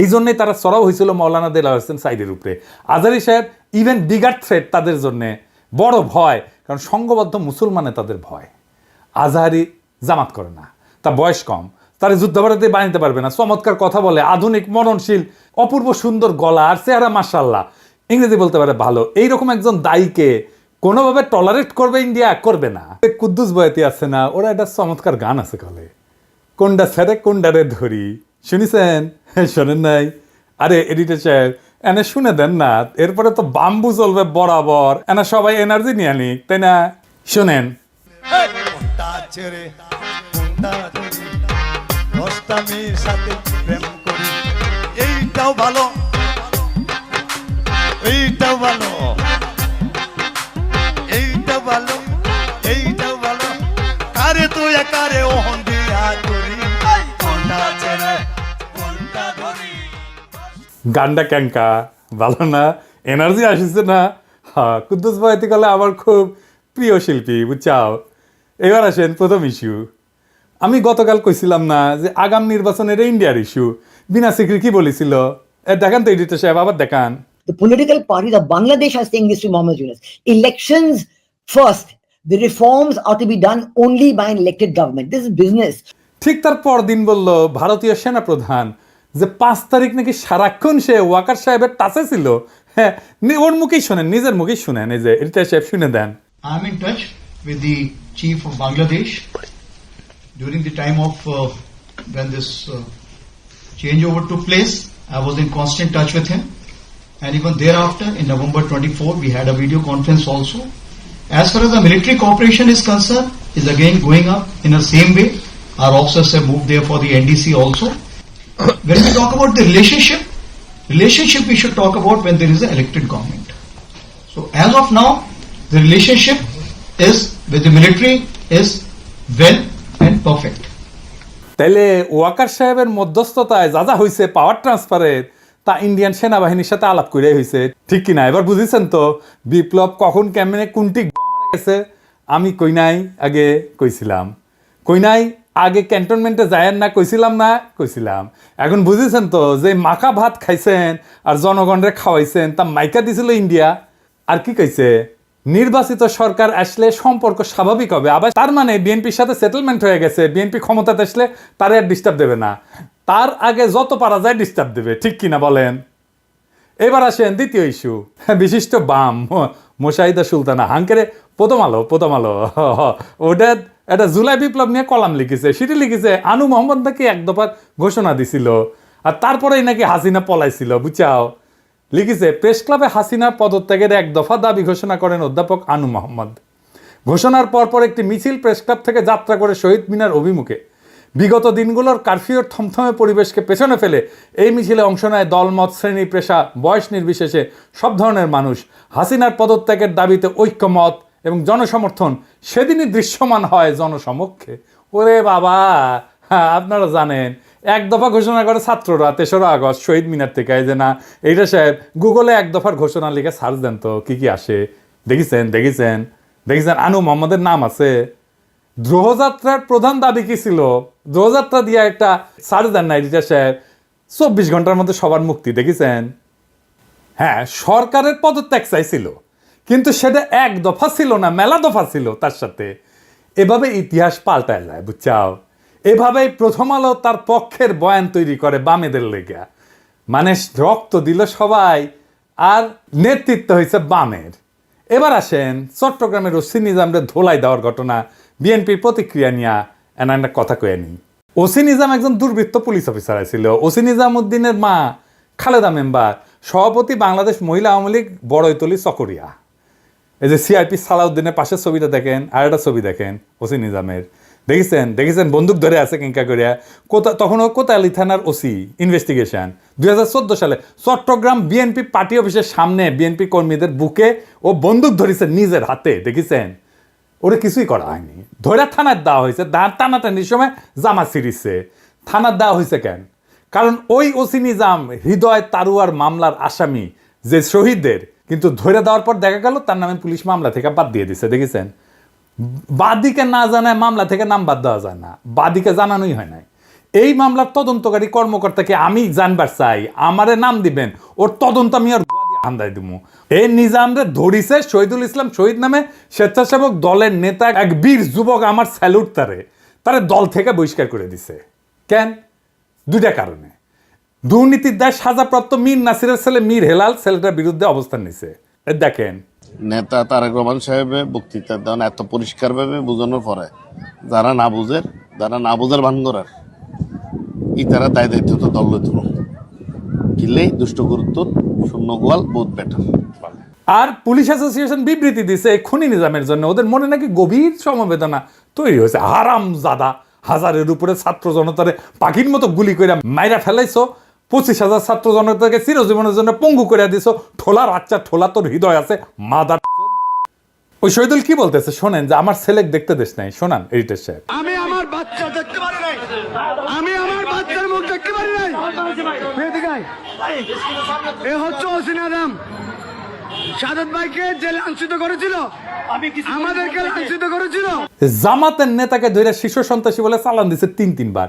এই জন্যই তারা চড়াও হয়েছিল মৌলানা দেলা হোসেন সাইডের উপরে। আজারি সাহেব ইভেন বিগার থ্রেট তাদের জন্যে বড় ভয়, কারণ সংঘবদ্ধ মুসলমানে তাদের ভয়। আজহারি জামাত করে না, তার বয়স কম, তারা যুদ্ধাপরাধে বানাইতে পারবে না, চমৎকার কথা বলে, আধুনিক মননশীল অপূর্ব সুন্দর গলা আর চেহারা মাসাল্লাহ ইংরেজি বলতে পারে ভালো। এইরকম একজন দায়ীকে কোনোভাবে টলারেট করবে ইন্ডিয়া? করবে না। কুদ্দুস বয়াতি আছে না, ওরা একটা চমৎকার গান আছে কলে। কোনটা ছেড়ে কোনটারে ধরি। শুনিছেন? শোনেন নাই। আরে এডিটর সাহেব, এনে শুনে দেন না, এরপরে তো বাম্বু চলবে বরাবর। এনা সবাই এনার্জি নিয়ে নিক, তাই না? শোনেন। ভালো। ভালো। ভালো। কারে তুই কারে ওহন দিয়া করি গানটা ক্যাঙ্কা ভালো না এনার্জি আসিছে না হ্যাঁ কুদ্দুস বয়াতি কলে আমার খুব প্রিয় শিল্পী বুঝছাও এবার আসেন প্রথম ইস্যু আমি গতকাল কইছিলাম না যে আগাম নির্বাচনের ইন্ডিয়ার ইস্যু বিনা সিকরি কি বলেছিল দেখান তো এডিটর সাহেব আবার দেখান The political parties of Bangladesh are saying this to Mohammed Yunus. Elections first. The reforms are to be done only by an elected government. This is business. ঠিক তার পরদিন বলল ভারতীয় সেনাপ্রধান যে পাঁচ তারিখ নাকি সারাক্ষণ সে ওয়াকার সাহেবের টাচে ছিল হ্যাঁ ওর মুখেই শোনেন নিজের মুখেই শুনেন এই যে এডিটর সাহেব শুনে দেন I'm in touch with the chief of Bangladesh during the time of uh, when this uh, changeover took place. I was in constant touch with him, and even thereafter, in November 24, we had a video conference also. As far as the military cooperation is concerned, is again going up in the same way. Our officers have moved there for the NDC also. When we talk about the relationship, relationship we should talk about when there is an elected government. So as of now, the relationship is with the military is well and perfect. তাইলে ওয়াকার সাহেবের মধ্যস্থতায় যা যা হয়েছে পাওয়ার ট্রান্সফারের তা Indian সেনাবাহিনীর সাথে আলাপ করে হয়েছে ঠিক কিনা এবার বুঝেছেন তো বিপ্লব কখন কেমনে কোনটি গেছে আমি কই নাই আগে কইছিলাম কই নাই আগে ক্যান্টনমেন্টে যায়েন না, কইছিলাম না, কইছিলাম। এখন বুঝেছেন তো যে মাখা ভাত খাইছেন আর জনগণরে খাওয়াইছেন, তা মাইকা দিছিল ইন্ডিয়া। আর কি কইছে? নির্বাচিত সরকার আসলে সম্পর্ক স্বাভাবিক হবে। আবার তার মানে বিএনপির সাথে সেটেলমেন্ট হয়ে গেছে। বিএনপি ক্ষমতাতে আসলে তারে আর ডিস্টার্ব দেবে না। তার আগে যত পারা যায় ডিস্টার্ব দেবে। ঠিক কিনা বলেন? এবার আসেন দ্বিতীয় ইস্যু বিশিষ্ট বাম, মোশাহিদা সুলতানা। হাঙ্কেরে প্রথম আলো প্রথম আলো। ওটা একটা জুলাই বিপ্লব নিয়ে কলাম লিখেছে, সেটি লিখেছে, আনু মোহাম্মদ নাকি এক দফার ঘোষণা দিছিল, আর তারপরেই নাকি হাসিনা পলাইছিল, বুঝাও। লিখেছে, প্রেস ক্লাবে হাসিনার পদত্যাগের এক দফা দাবি ঘোষণা করেন অধ্যাপক আনু মোহাম্মদ। ঘোষণার পরপর একটি মিছিল প্রেস ক্লাব থেকে যাত্রা করে শহীদ মিনার অভিমুখে। বিগত দিনগুলোর কারফিউর থমথমে পরিবেশকে পেছনে ফেলে এই মিছিলে অংশ নেয় দলমত শ্রেণি পেশা, বয়স নির্বিশেষে সব ধরনের মানুষ। হাসিনার পদত্যাগের দাবিতে ঐক্যমত এবং জনসমর্থন সেদিনই দৃশ্যমান হয় জনসমক্ষে। ওরে বাবা হ্যাঁ আপনারা জানেন, এক দফা ঘোষণা করে ছাত্ররা তেসরা আগস্ট শহীদ মিনার থেকে যে না, এইটা সাহেব, গুগলে এক দফার ঘোষণা লিখে সার্চ দেন তো, কী কী আসে। দেখেছেন দেখেছেন দেখেছেন, আনু মোহাম্মদের নাম আছে। দ্রোহযাত্রার প্রধান দাবি কী ছিল? দ্রোহযাত্রা দিয়ে একটা সার্চ দেন না এডিটার সাহেব। চব্বিশ ঘণ্টার মধ্যে সবার মুক্তি, দেখেছেন? হ্যাঁ সরকারের পদত্যাগ চাইছিল। কিন্তু সেটা এক দফা ছিল না, মেলা দফা ছিল তার সাথে। এভাবে ইতিহাস পাল্টায় যায়, বুঝছাও? এভাবেই প্রথম আলো তার পক্ষের বয়ান তৈরি করে বামেদের লেগা। মানে রক্ত দিল সবাই, আর নেতৃত্ব হয়েছে বামের। এবার আসেন চট্টগ্রামের ওসি নিজামরে ধোলাই দেওয়ার ঘটনা, বিএনপির প্রতিক্রিয়া নিয়ে। এনা একটা কথা কয়ে নি। ওসি নিজাম একজন দুর্বৃত্ত পুলিশ অফিসার ছিল ওসি নিজাম উদ্দিনের মা খালেদা মেম্বার, সভাপতি বাংলাদেশ মহিলা আওয়ামী লীগ বড়ইতলি চকরিয়া। এই যে সিআরপি সালাউদ্দিনের পাশের ছবিটা দেখেন, আর একটা ছবি দেখেন, ওসি নিজামের। দেখেছেন? দেখেছেন? বন্দুক ধরে আছে কিঙ্কা করিয়া কোথা তখন ও কোতালি থানার ওসি ইনভেস্টিগেশন দুই হাজার চোদ্দ সালে চট্টগ্রাম বিএনপি পার্টি অফিসের সামনে বিএনপি কর্মীদের বুকে ও বন্দুক ধরেছে নিজের হাতে, দেখেছেন? ওরে কিছুই করা হয়নি। ধরে থানার দেওয়া হয়েছে টানাটানির সময় জামা ছিঁড়িছে। থানার দেওয়া হয়েছে কেন? কারণ ওই ওসি নিজাম হৃদয় তারুয়ার মামলার আসামি, যে শহীদদের কিন্তু ধরে দেওয়ার পর দেখা গেল তার নামে পুলিশ মামলা থেকে বাদ দিয়ে দিছে, দেখেছেন? বাদিকে না জানায় মামলা থেকে নাম বাদ দেওয়া যায় না, বাদিকে জানানোই হয় নাই। এই মামলার তদন্তকারী কর্মকর্তাকে আমি জানবার চাই, আমারে নাম দিবেন, ওর তদন্ত আমি আর আন্দাই দিমু। এই নিজামরে ধরিছে শহীদুল ইসলাম শহীদ নামে স্বেচ্ছাসেবক দলের নেতা এক বীর যুবক আমার স্যালুট তারে তারে দল থেকে বহিষ্কার করে দিছে। কেন? দুইটা কারণে। দুর্নীতির দায় সাজাপ্রাপ্ত মীর নাসিরের ছেলে মীর হেলাল ছেলেটার বিরুদ্ধে অবস্থান নিছে। দেখেন। নেতা তারেক রহমান সাহেবের বক্তৃতা দেন এত পরিষ্কারভাবে বোঝানোর পরে যারা না বুঝের যারা না বুঝের ভান করার ই তারা দায় দায়িত্ব তো দল লইত কিলেই দুষ্ট গুরুত্ব শূন্য গোয়াল বহুত বেটার আর পুলিশ অ্যাসোসিয়েশন বিবৃতি দিছে এই খুনি নিজামের জন্য। ওদের মনে নাকি গভীর সমবেদনা তৈরি হয়েছে। হারাম জাদা হাজারের উপরে ছাত্র জনতারে পাখির মতো গুলি করে মাইরা ফেলাইছো। পঁচিশ হাজার ছাত্র জনতাকে চিরজীবনের জন্য পঙ্গু করে দিছো। ঠোলা বাচ্চা ঠোলা তোর হৃদয় আছে মাদার ওই শহীদুল কি বলতেছে? শোনেন যে আমার ছেলে দেখতে দেশ নাই। শোনান এডিটার সাহেব। আমি আমার বাচ্চা দেখতে পারি নাই। আমি আমার বাচ্চার মুখ দেখতে পারি নাই। এ হচ্ছে অসিনারাম সাদত ভাইকে যে লাঞ্ছিত করেছিল আমাদেরকে লাঞ্ছিত করেছিল। জামাতের নেতাকে ধরে শিশু সন্ত্রাসী বলে চালান দিছে তিন তিনবার।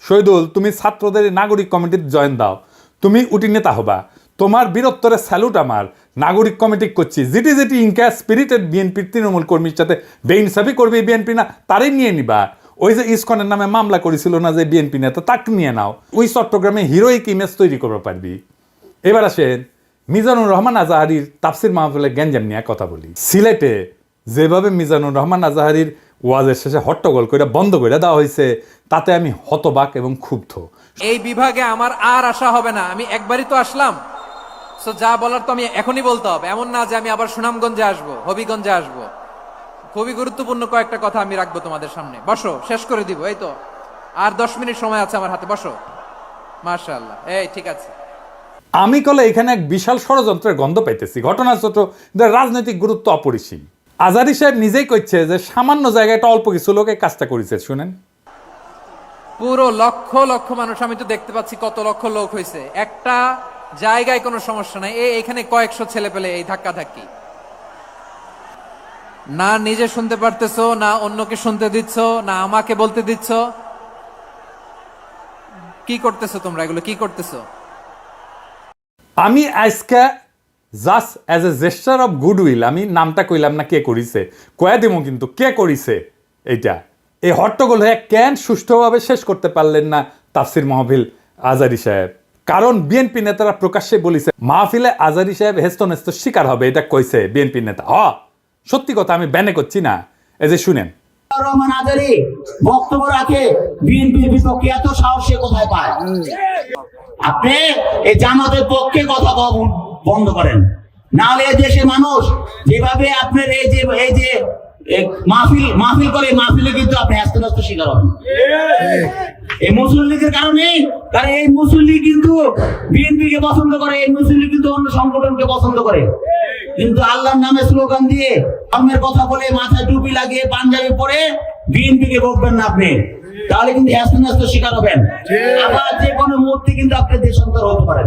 শহীদুল, তুমি ছাত্রদের নাগরিক কমিটির জয়েন দাও। তুমি উটি নেতা হবা। তোমার বীরত্বরে স্যালুট আমার। নাগরিক কমিটি করছি। জিটি যেটি ইনকা স্পিরিটেড বিএনপির তৃণমূল কর্মীর সাথে বেইনসাফি করবে বিএনপি না, তারই নিয়ে নিবা। ওই যে ইসকনের নামে মামলা করেছিল না যে বিএনপি নেতা, তাকে নিয়ে নাও। ওই চট্টগ্রামে হিরোইক ইমেজ তৈরি করতে পারবি। এবার আসেন, মিজানুর রহমান আজাহারির তাফসির মাহফিলে গ্যাঞ্জাম নিয়ে কথা বলি। সিলেটে যেভাবে মিজানুর রহমান আজাহারির ওয়াজের শেষে হট্টগোল করে বন্ধ করে দেওয়া হয়েছে তাতে আমি হতবাক এবং ক্ষুব্ধ। এই বিভাগে আমার আর আশা হবে না আমি একবারই তো আসলাম। সো যা বলার তো আমি এখনই বলতে হবে। এমন না যে আমি আবার সুনামগঞ্জে আসব হবিগঞ্জে আসব। খুবই গুরুত্বপূর্ণ কয়েকটা কথা আমি রাখব তোমাদের সামনে। বসো শেষ করে দিব এই তো। আর দশ মিনিট সময় আছে আমার হাতে বসো। মার্শাল্লাহ এই ঠিক আছে। আমি কলে এখানে এক বিশাল ষড়যন্ত্রের গন্ধ পাইতেছি। ঘটনা ছোট রাজনৈতিক গুরুত্ব অপরিসীম। আজারি সাহেব নিজেই কইছে যে সামান্য জায়গায় একটা অল্প কিছু লোক এই কাজটা করেছে শুনেন। পুরো লক্ষ লক্ষ মানুষ আমি তো দেখতে পাচ্ছি কত লক্ষ লোক হয়েছে একটা জায়গায় কোনো সমস্যা নাই। এই এখানে কয়েকশো ছেলে পেলে এই ধাক্কা ধাক্কি না নিজে শুনতে পারতেছো না অন্যকে শুনতে দিচ্ছ না আমাকে বলতে দিচ্ছ। কি করতেছো তোমরা এগুলো? কি করতেছো? আমি আজকে just as a gesture of goodwill আমি নামটা কইলাম না কে করিছে কয়া দিব কিন্তু কে করিছে এইটা। এই হট্টগোল হয়ে কেন সুষ্ঠুভাবে শেষ করতে পারলেন না তাফসির মাহফিল আজারি সাহেব? কারণ বিএনপি নেতারা প্রকাশ্যে বলিছে মাহফিলে আজারি সাহেব হেস্ত নেস্ত শিকার হবে এটা কইছে বিএনপি নেতা। হ সত্যি কথা আমি ব্যানে করছি না। এই যে শুনেন। রহমান আজারি বক্তব্য রাখে বিএনপির বিপক্ষে এত সাহস সে কোথায় পায়? আপনি এই জামাতের পক্ষে কথা কওয়া বন্ধ করেন। নাহলে এই দেশের মানুষ যেভাবে আপনার এই যে এই যে মাহফিল মাহফিল করে মাহফিলে কিন্তু আপনি আস্তে শিকার হবেন। এই মুসলিম লীগের কারণে কারণ এই মুসলিম লীগ কিন্তু বিএনপি কে পছন্দ করে এই মুসলিম লীগ কিন্তু অন্য সংগঠনকে পছন্দ করে। কিন্তু আল্লাহর নামে স্লোগান দিয়ে ধর্মের কথা বলে মাথায় টুপি লাগিয়ে পাঞ্জাবি পরে বিএনপি কে বকবেন না আপনি। তাহলে কিন্তু আস্তে শিকার হবেন। আবার যে কোনো মুহূর্তে কিন্তু আপনি দেশান্তর হতে পারেন।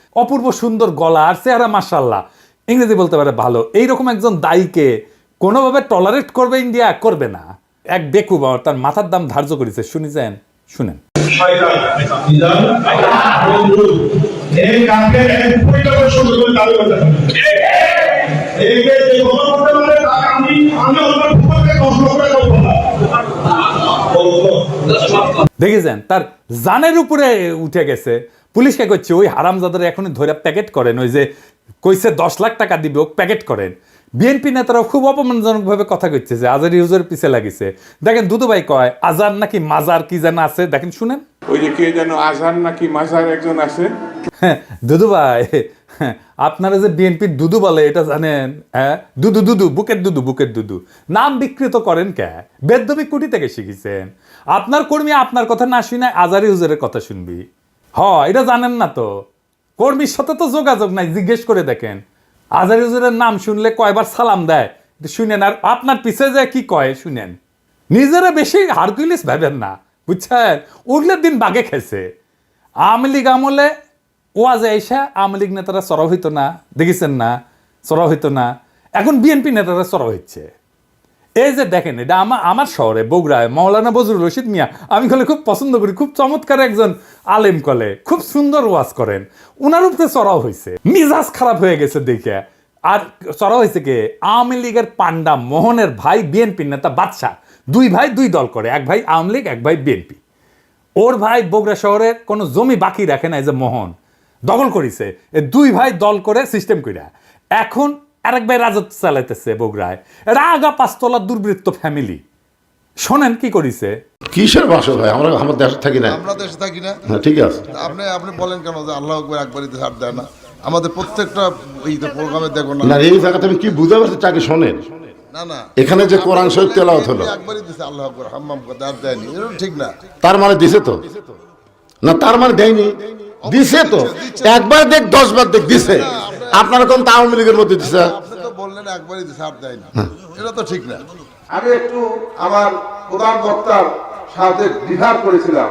অপূর্ব সুন্দর গলা আর চেহারা মাসাল্লাহ ইংরেজি বলতে পারে ভালো। এইরকম একজন দায়ীকে কোনোভাবে টলারেট করবে ইন্ডিয়া করবে না। এক বেকুব তার মাথার দাম ধার্য করেছে। শুনেছেন? শুনেন। শয়তান দেখেছেন? তার জানের উপরে উঠে গেছে। পুলিশকে করছে ওই হারামজাদার এখনই ধরে প্যাকেট করেন। ওই যে কইছে দশ লাখ টাকা দিবে ও প্যাকেট করেন। বিএনপি নেতারাও খুব অপমানজনকভাবে কথা কইছে যে আজার ইউজের পিছে লাগিছে। দেখেন দুদুভাই কয় আজার নাকি মাজার কি যেন আছে? দেখেন শুনেন। ওই যে কে যেন আজহার নাকি মাজার একজন আছে। হ্যাঁ, দুদু ভাই হ্যাঁ, আপনারা যে বিএনপির দুদু বলে এটা জানেন হ্যাঁ দুদু দুদু বুকের দুদু বুকের দুদু। নাম বিকৃত করেন কে? বেদবি কুটি থেকে শিখেছেন। আপনার কর্মী আপনার কথা না শুনে আজারি হুজুরের কথা শুনবি। হ এটা জানেন না তো। কর্মীর সাথে তো যোগাযোগ নাই জিজ্ঞেস করে দেখেন। আজারি হুজুরের নাম শুনলে কয়বার সালাম দেয়? শুনেন, আর আপনার পিছে যায় কি কয়, শুনেন। নিজেরা বেশি হারকুলিস ভাবেন না, বুঝছেন? উগলের দিন বাগে খেছে আওয়ামী লীগ আমলে ওয়াজে এসে আওয়ামী লীগ নেতারা সরব হইতো না, দেখেছেন না? সরব হইতো না। এখন বিএনপি নেতারা সরব হচ্ছে এই যে দেখেন, এটা আমার আমার শহরে, বগুড়ায় মৌলানা বজরুল রশিদ মিয়া, আমি কলে খুব পছন্দ করি, খুব চমৎকার একজন আলেম কলে, খুব সুন্দর ওয়াজ করেন। ওনার উপরে চড়াও হয়েছে মিজাজ খারাপ হয়ে গেছে দেখে। আর চড়াও হয়েছে কে? আওয়ামী লীগের পান্ডা মোহনের ভাই বিএনপির নেতা বাদশাহ। দুই ভাই, দুই দল করে, এক ভাই আওয়ামী লীগ, এক ভাই বিএনপি। ওর ভাই বগুড়া শহরে কোনো জমি বাকি রাখে না এই যে মোহন। দখল করিছে। দুই ভাই দল করে সিস্টেম কইরা। এখন আরেক ভাই রাজত্ব চালাইতেছে বগুড়ায়। এরা আগা পাঁচতলা দুর্বৃত্ত ফ্যামিলি শোনেন কি করিছে? কিসের বাসা ভাই? আমরা আমার দেশে থাকি না। আমরা দেশে থাকি না। হ্যাঁ, ঠিক আছে। আপনি আপনি বলেন কেন যে আল্লাহ আকবর একবারই ছাড় দেয় না? আমাদের প্রত্যেকটা এইতে প্রোগ্রামে দেখো না। না এই জায়গাতে আমি কি বুঝতে পারছি তাকে শোনেন? না না। এখানে যে কোরআন শরীফ তেলাওয়াত হলো। একবারই দিছে আল্লাহ আকবর হাম্মাম করতে আর দেয়নি। এরকম ঠিক না। তার মানে দিছে তো? না তার মানে দেয়নি। দিছে তো? একবার দেখ দশ বার দেখ দিছে। আপনার কোন তা আওয়ামী লীগের মধ্যে দিছে? আপনি তো বললেন একবারই দিছে আর দেয়নি এটা তো ঠিক না। আমি একটু আমার প্রধান বক্তার সাথে বিহার করেছিলাম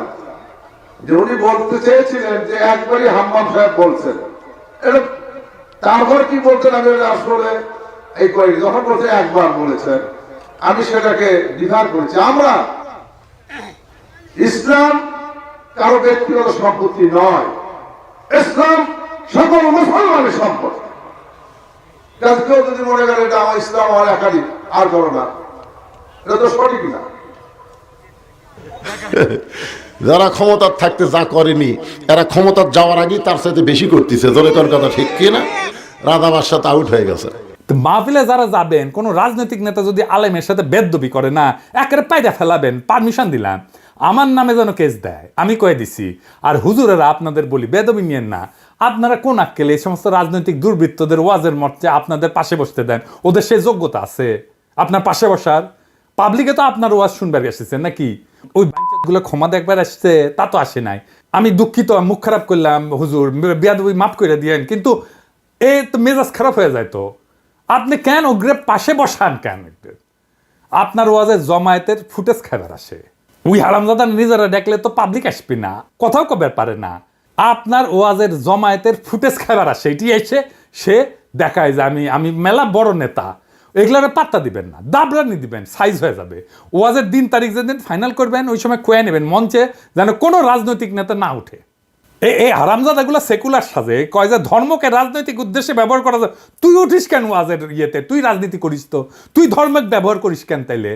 যে উনি বলতে চেয়েছিলেন যে একবারই হাম্মাম সাহেব বলছেন। এটা তারপর কি বলছেন আমি আসলে এই করি যখন বলছে একবার বলেছেন। আমি সেটাকে বিহার করেছি আমরা ইসলাম কারও ব্যক্তিগত সম্পত্তি নয়। ইসলাম সকল মুসলমানের সম্পদ। কেউ যদি মনে করে এটা আমার ইসলাম আমার একাধিক আর করো না। এটা তো সঠিক না। যারা ক্ষমতার থাকতে যা করেনি এরা ক্ষমতার যাওয়ার আগেই তার সাথে বেশি করতেছে। জোরে কোন কথা ঠিক কি না? রাধাবার সাথে আউট হয়ে গেছে। মাহফিলে যারা যাবেন কোনো রাজনৈতিক নেতা যদি আলেমের সাথে বেদবি করে না একেবারে পায়দা ফেলাবেন পারমিশন দিলাম। আমার নামে যেন কেস দেয় আমি কয়ে দিছি। আর হুজুরেরা আপনাদের বলি বেদবি নিয়েন না। আপনারা কোন আক্কেলে এই সমস্ত রাজনৈতিক দুর্বৃত্তদের ওয়াজের মর্চে আপনাদের পাশে বসতে দেন? ওদের সেই যোগ্যতা আছে। আপনার পাশে বসার? পাবলিকে তো আপনার ওয়াজ শুনবার এসেছেন নাকি? ওই গুলো ক্ষমা দেখবার আসছে, তা তো আসে নাই। আমি দুঃখিত, মুখ খারাপ করলাম, হুজুর, বিয়াদবি মাফ করে দিয়েন, কিন্তু এ তো মেজাজ খারাপ হয়ে যায় তো। আপনি কেন ওগ্রে পাশে বসান কেন? আপনার ওয়াজে জমায়েতের ফুটেজ খাবার আসে। ওই হারামজাদা নিজেরা দেখলে তো পাবলিক আসবে না। কথাও কবে পারে না। আপনার ওয়াজের জমায়েতের ফুটেজ খাবার আসে এটি এসে সে দেখায় যে আমি আমি মেলা বড় নেতা। এগুলার পাত্তা দিবেন না দাবরানি দিবেন সাইজ হয়ে যাবে। ওয়াজের দিন তারিখ যেদিন ফাইনাল করবেন, ওই সময় কয়ে নেবেন মঞ্চে যেন কোনো রাজনৈতিক নেতা না উঠে। এই এই হারামজাদাগুলো সেকুলার সাজে, কয় যে ধর্মকে রাজনৈতিক উদ্দেশ্যে ব্যবহার করা যায়। তুই উঠিস কেন ওয়াজের ইয়েতে? তুই রাজনীতি করিস তো। তুই ধর্মকে ব্যবহার করিস কেন তাইলে?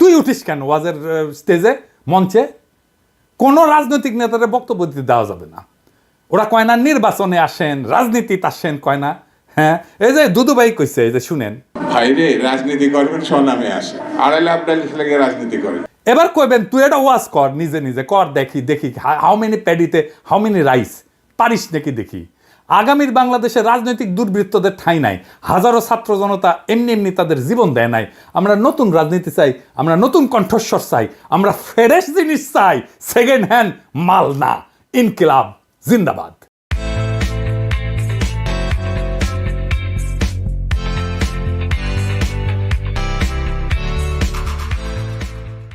তুই উঠিস কেন ওয়াজের স্টেজে মঞ্চে? কোনো রাজনৈতিক নেতাদের বক্তব্য দিতে দেওয়া যাবে না। ওরা কয় না নির্বাচনে আসেন রাজনীতিতে আসেন কয় না হ্যাঁ? এই যে দুদুবাই কইছে এই যে শুনেন। ভাইরে রাজনীতি করবেন স্বনামে আসে। আড়াই লাখ ডালিশ লেগে রাজনীতি করেন। এবার কইবেন তুই এটা ওয়াজ কর নিজে নিজে কর দেখি দেখি হাউ মেনি প্যাডিতে হাউ মেনি রাইস পারিস নাকি দেখি? আগামীর বাংলাদেশে রাজনৈতিক দুর্বৃত্তদের ঠাঁই নাই হাজারো ছাত্র জনতা এমনি এমনি তাদের জীবন দেয় নাই। আমরা নতুন রাজনীতি চাই আমরা নতুন কণ্ঠস্বর চাই আমরা ফ্রেশ জিনিস চাই সেকেন্ড হ্যান্ড মাল না ইনকিলাব। ズンダバ